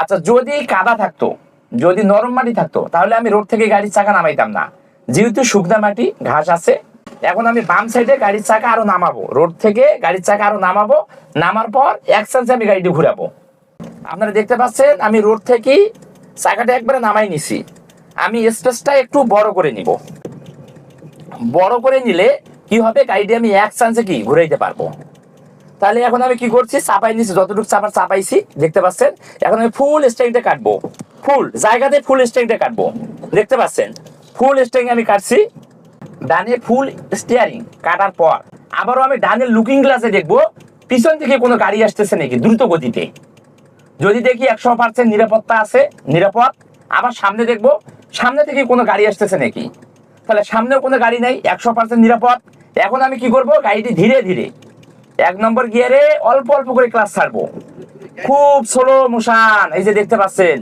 আচ্ছা যদি কাদা থাকতো, যদি নরম মাটি থাকতো, তাহলে আমি রোড থেকে গাড়ির চাকা নামাইতাম না। যেহেতু শুকনা মাটি, ঘাস আছে, এখন আমি বাম সাইডে গাড়ির চাকা আরও নামাবো। রোড থেকে গাড়ির চাকা আরও নামাবো। নামার পর এক চান্সে আমি গাড়িটি ঘুরাবো। আপনারা দেখতে পাচ্ছেন, আমি রোড থেকে চাকাটা একবারে নামাই নিছি। আমি স্পেসটা একটু বড় করে নিব। বড় করে নিলে কি হবে? গাড়িটি আমি এক চান্সে কি? ঘুরাইতে পারব। তাহলে এখন আমি কি করছি? চাপাই নিছি, যতটুকু চাপার চাপাইছি, দেখতে পাচ্ছেন? এখন আমি ফুল স্ট্রিংটা কাটবো। ফুল জায়গাতে ফুল স্ট্রিংটা কাটবো। দেখতে পাচ্ছেন? ফুল স্ট্রিং আমি কাটছি। ডানে ফুল স্টিয়ারিং কাটার পর আবারও আমি ডানের লুকিং গ্লাসে দেখব, পিছন থেকে কোনো গাড়ি আসতেছে নাকি দ্রুত গতিতে। যদি দেখি একশো পার্সেন্ট নিরাপত্তা আছে, নিরাপদ, আবার সামনে দেখব, সামনে থেকে কোনো গাড়ি আসতেছে নাকি? তাহলে সামনেও কোনো গাড়ি নাই, একশো পার্সেন্ট নিরাপদ। এখন আমি কি করব? গাড়িটি ধীরে ধীরে এক নম্বর গিয়ারে অল্প অল্প করে ক্লাস ছাড়বো। খুব স্লো মোশান এই যে দেখতে পাচ্ছেন।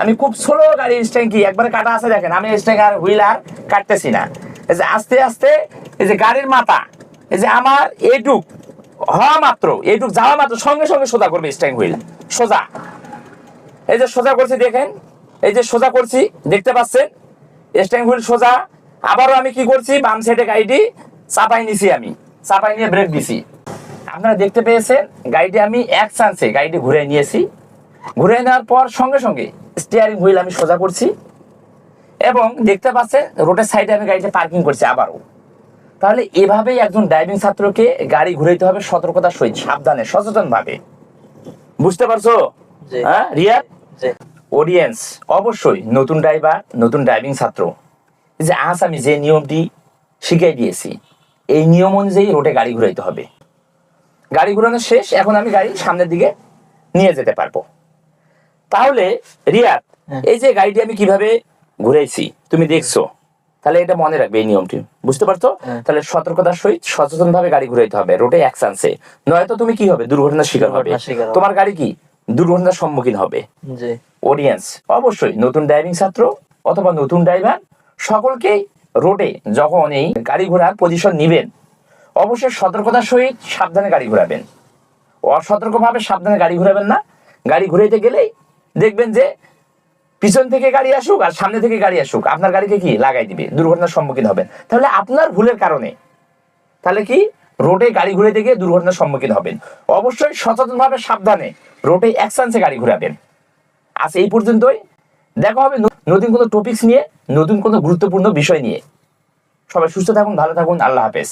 আমি খুব স্লো গাড়ি স্ট্যাং কি একবারে কাটা আছে দেখেন, আমি স্ট্যাং আর হুইল আর কাটতেছি না। এই যে আস্তে আস্তে, এই যে গাড়ির মাথা, এই যে আমার এইটুক হওয়া মাত্র, এটুক যাওয়া মাত্র, সঙ্গে সঙ্গে সোজা করবে স্ট্যাং হুইল সোজা। এই যে সোজা করছি দেখেন, এই যে সোজা করছি, দেখতে পাচ্ছেন? স্ট্যাং হুইল সোজা, আবারও আমি কি করছি, বাম সাইডে গাড়িটি চাপাই নিছি আমি চাপাই নিয়ে ব্রেক দিছি। আপনারা দেখতে পেয়েছেন গাড়িটি আমি এক চান্সে গাড়িটি ঘুরে নিয়েছি। ঘুরে নেওয়ার পর সঙ্গে সঙ্গে স্টিয়ারিং হুইল আমি সোজা করছি এবং দেখতে পাচ্ছেন রোডের সাইডে আমি গাড়িটা পার্কিং করছি আবারও। তাহলে এভাবেই একজন ড্রাইভিং ছাত্রকে গাড়ি ঘুরাইতে হবে সতর্কতার সহিত সাবধানে সচেতন ভাবে বুঝতে পারছ। হ্যাঁ রিয়া অডিয়েন্স অবশ্যই নতুন ড্রাইভার নতুন ড্রাইভিং ছাত্র। যে আজ আমি যে নিয়মটি শিখিয়ে দিয়েছি এই নিয়ম অনুযায়ী রোডে গাড়ি ঘুরাইতে হবে। গাড়ি ঘুরানো শেষ এখন আমি গাড়ি সামনের দিকে নিয়ে যেতে পারব। তাহলে রিয়াদ হ্যাঁ। এই যে গাড়িটি আমি কীভাবে ঘুরাইছি তুমি দেখছ তাহলে এটা মনে রাখবে এই নিয়মটি বুঝতে পারছ? হ্যাঁ। তাহলে সতর্কতার সহিত সচেতন ভাবে গাড়ি ঘুরাইতে হবে রোডে এক চান্সে। নয়তো তুমি কি হবে দুর্ঘটনার শিকার হবে। তোমার গাড়ি কি? দুর্ঘটনার সম্মুখীন হবে। অডিয়েন্স অবশ্যই নতুন ড্রাইভিং ছাত্র অথবা নতুন ড্রাইভার সকলকেই রোডে যখন এই গাড়ি ঘোড়ার পজিশন নিবেন অবশ্যই সতর্কতার সহিত সাবধানে গাড়ি ঘোরাবেন। অসতর্কভাবে সাবধানে গাড়ি ঘোরাবেন না। গাড়ি ঘুরাইতে গেলেই দেখবেন যে পিছন থেকে গাড়ি আসুক আর সামনে থেকে গাড়ি আসুক, আপনার গাড়িকে কি লাগাই দিবে, দুর্ঘটনার সম্মুখীন হবেন। তাহলে আপনার ভুলের কারণে তাহলে কি রোডে গাড়ি ঘুরাইতে গিয়ে দুর্ঘটনার সম্মুখীন হবেন। অবশ্যই সচেতনভাবে সাবধানে রোডে এক চান্সে গাড়ি ঘুরাবেন। আজ এই পর্যন্তই। দেখা হবে নতুন কোনো টপিকস নিয়ে, নতুন কোনো গুরুত্বপূর্ণ বিষয় নিয়ে। সবাই সুস্থ থাকুন, ভালো থাকুন, আল্লাহ হাফেজ।